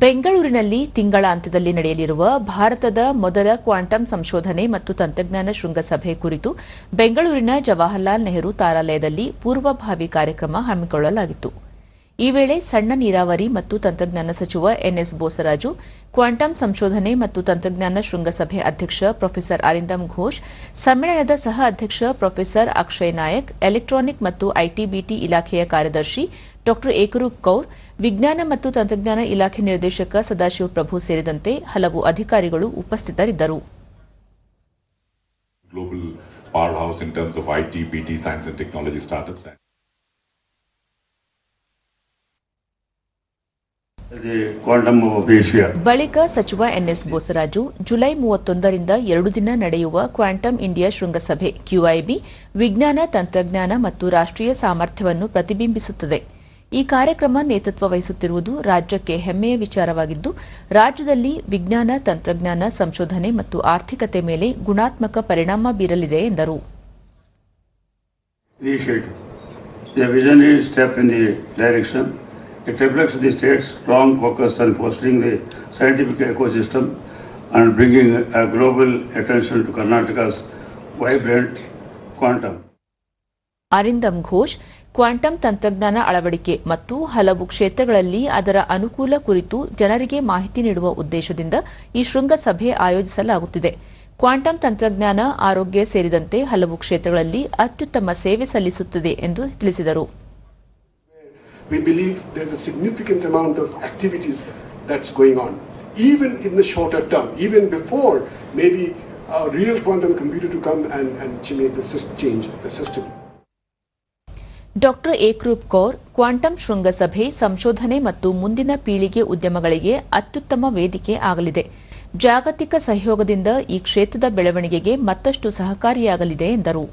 ಬೆಂಗಳೂರಿನಲ್ಲಿ ತಿಂಗಳ ಅಂತ್ಯದಲ್ಲಿ ನಡೆಯಲಿರುವ ಭಾರತದ ಮೊದಲ ಕ್ವಾಂಟಮ್ ಸಂಶೋಧನೆ ಮತ್ತು ತಂತ್ರಜ್ಞಾನ ಶೃಂಗಸಭೆ ಕುರಿತು ಬೆಂಗಳೂರಿನ ಜವಾಹರ್ಲಾಲ್ ನೆಹರು ತಾರಾಲಯದಲ್ಲಿ ಪೂರ್ವಭಾವಿ ಕಾರ್ಯಕ್ರಮ ಹಮ್ಮಿಕೊಳ್ಳಲಾಗಿತ್ತು. ಈ ವೇಳೆ ಸಣ್ಣ ನೀರಾವರಿ ಮತ್ತು ತಂತ್ರಜ್ಞಾನ ಸಚಿವ ಎನ್ಎಸ್ ಬೋಸರಾಜು, ಕ್ವಾಂಟಮ್ ಸಂಶೋಧನೆ ಮತ್ತು ತಂತ್ರಜ್ಞಾನ ಶೃಂಗಸಭೆ ಅಧ್ಯಕ್ಷ ಪ್ರೊಫೆಸರ್ ಅರಿಂದಮ್ ಘೋಷ್, ಸಮ್ಮೇಳನದ ಸಹ ಅಧ್ಯಕ್ಷ ಪ್ರೊಫೆಸರ್ ಅಕ್ಷಯ್ ನಾಯಕ್, ಎಲೆಕ್ಟ್ರಾನಿಕ್ ಮತ್ತು ಐಟಿಬಿಟಿ ಇಲಾಖೆಯ ಕಾರ್ಯದರ್ಶಿ ಡಾ ಏಕರೂಪ್ ಕೌರ್, ವಿಜ್ಞಾನ ಮತ್ತು ತಂತ್ರಜ್ಞಾನ ಇಲಾಖೆ ನಿರ್ದೇಶಕ ಸದಾಶಿವ ಪ್ರಭು ಸೇರಿದಂತೆ ಹಲವು ಅಧಿಕಾರಿಗಳು ಉಪಸ್ಥಿತರಿದ್ದರು. the quantum of Asia. ಬಳಿಕ ಸಚಿವ ಎನ್ಎಸ್ ಬೋಸರಾಜು ಜುಲೈ ಮೂವತ್ತೊಂದರಿಂದ ಎರಡು ದಿನ ನಡೆಯುವ ಕ್ವಾಂಟಮ್ ಇಂಡಿಯಾ ಶೃಂಗಸಭೆ ಕ್ಯೂಐಬಿ ವಿಜ್ಞಾನ ತಂತ್ರಜ್ಞಾನ ಮತ್ತು ರಾಷ್ಟ್ರೀಯ ಸಾಮರ್ಥ್ಯವನ್ನು ಪ್ರತಿಬಿಂಬಿಸುತ್ತದೆ ಈ ಕಾರ್ಯಕ್ರಮ ನೇತೃತ್ವ ವಹಿಸುತ್ತಿರುವುದು ರಾಜ್ಯಕ್ಕೆ ಹೆಮ್ಮೆಯ ವಿಚಾರವಾಗಿದ್ದು ರಾಜ್ಯದಲ್ಲಿ ವಿಜ್ಞಾನ ತಂತ್ರಜ್ಞಾನ ಸಂಶೋಧನೆ ಮತ್ತು ಆರ್ಥಿಕತೆ ಮೇಲೆ ಗುಣಾತ್ಮಕ ಪರಿಣಾಮ ಬೀರಲಿದೆ ಎಂದರು initiative. The visionary step in the direction. It reflects the state's strong focus on fostering the scientific ecosystem and bringing a global attention to Karnataka's vibrant quantum. Arindam Ghosh, quantum ತಂತ್ರಜ್ಞಾನ ಅಳವಡಿಕೆ ಮತ್ತು ಹಲವು ಕ್ಷೇತ್ರಗಳಲ್ಲಿ ಅದರ ಅನುಕೂಲ ಕುರಿತು ಜನರಿಗೆ ಮಾಹಿತಿ ನೀಡುವ ಉದ್ದೇಶದಿಂದ ಈ ಶೃಂಗಸಭೆ ಆಯೋಜಿಸಲಾಗುತ್ತಿದೆ ಕ್ವಾಂಟಮ್ ತಂತ್ರಜ್ಞಾನ, ಆರೋಗ್ಯ ಸೇರಿದಂತೆ ಹಲವು ಕ್ಷೇತ್ರಗಳಲ್ಲಿ ಅತ್ಯುತ್ತಮ ಸೇವೆ ಸಲ್ಲಿಸುತ್ತದೆ ಎಂದು ತಿಳಿಸಿದರು we believe there's a significant amount of activities that's going on, even in the shorter term, even before maybe a real quantum computer to come and, and make the system change the system. Doctor Ekroop Kaur quantum ಶೃಂಗಸಭೆ ಸಂಶೋಧನೆ ಮತ್ತು ಮುಂದಿನ ಪೀಳಿಗೆ ಉದ್ಯಮಗಳಿಗೆ ಅತ್ಯುತ್ತಮ ವೇದಿಕೆ ಆಗಲಿದೆ ಜಾಗತಿಕ ಸಹಯೋಗದಿಂದ ಈ ಕ್ಷೇತ್ರದ ಬೆಳವಣಿಗೆಗೆ ಮತ್ತಷ್ಟು ಸಹಕಾರಿಯಾಗಲಿದೆ ಎಂದರು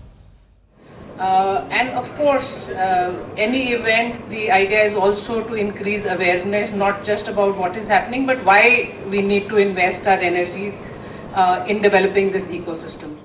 Uh, and of course, uh, any event, the idea is also to increase awareness, not just about what is happening, but why we need to invest our energies uh, in developing this ecosystem.